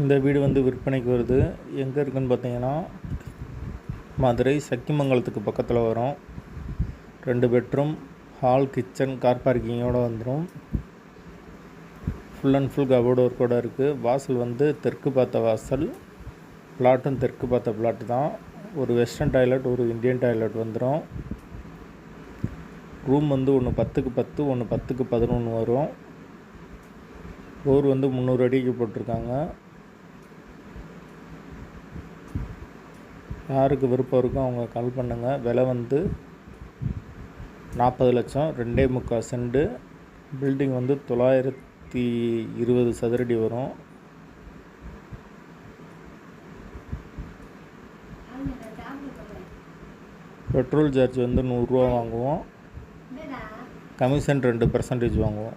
இந்த வீடு வந்து விற்பனைக்கு வருது. எங்கே இருக்குதுன்னு பார்த்தீங்கன்னா மதுரை சக்கிமங்கலத்துக்கு பக்கத்தில் வரும். ரெண்டு பெட்ரூம் ஹால் கிச்சன் கார் பார்க்கிங்கோடு வந்துடும் ஃபுல் அண்ட் ஃபுல் கபோர்டு ஒர்க்கோடு இருக்குது வாசல் வந்து தெற்கு பார்த்த வாசல் பிளாட்டும் தெற்கு பார்த்த பிளாட்டு தான். ஒரு வெஸ்டர்ன் டாய்லெட் ஒரு இந்தியன் டாய்லெட் வந்துடும் ரூம் வந்து ஒன்று பத்துக்கு பத்து ஒன்று பத்துக்கு பதினொன்று வரும். போர் வந்து முந்நூறு அடிக்கு போட்டிருக்காங்க. யாருக்கு விருப்பம் இருக்கோ அவங்க கால் பண்ணுங்கள் விலை வந்து நாற்பது லட்சம் ரெண்டே முக்கால் செண்டு பில்டிங் வந்து தொள்ளாயிரத்தி இருபது சதுரடி வரும். பெட்ரோல் சார்ஜ் வந்து நூறுரூவா வாங்குவோம். கமிஷன் ரெண்டு பர்சன்டேஜ் வாங்குவோம்.